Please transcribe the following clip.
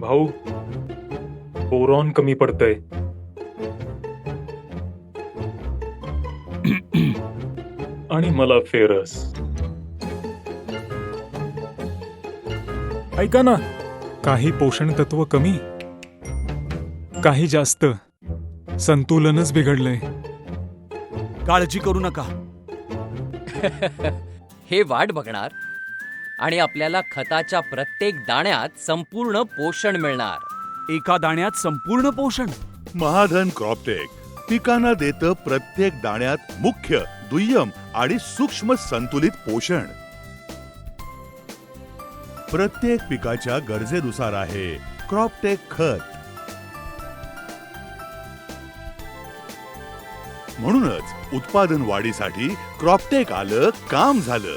भाऊ बोरॉन कमी पडतंय. आणि मला फेरस. ऐका ना काही पोषण तत्व कमी काही जास्त. संतुलनच बिघडलंय. काळजी करू नका. हे वाट बघणार आणि आपल्याला खताच्या प्रत्येक दाण्यात संपूर्ण पोषण मिळणार. एका दाण्यात संपूर्ण पोषण? महाधन क्रॉपटेक पिकांना देतं प्रत्येक दाण्यात मुख्य दुय्यम आणि सूक्ष्म संतुलित पोषण. प्रत्येक पिकाच्या गरजेनुसार आहे क्रॉपटेक खत. म्हणूनच उत्पादन वाढीसाठी क्रॉपटेक आलं काम झालं.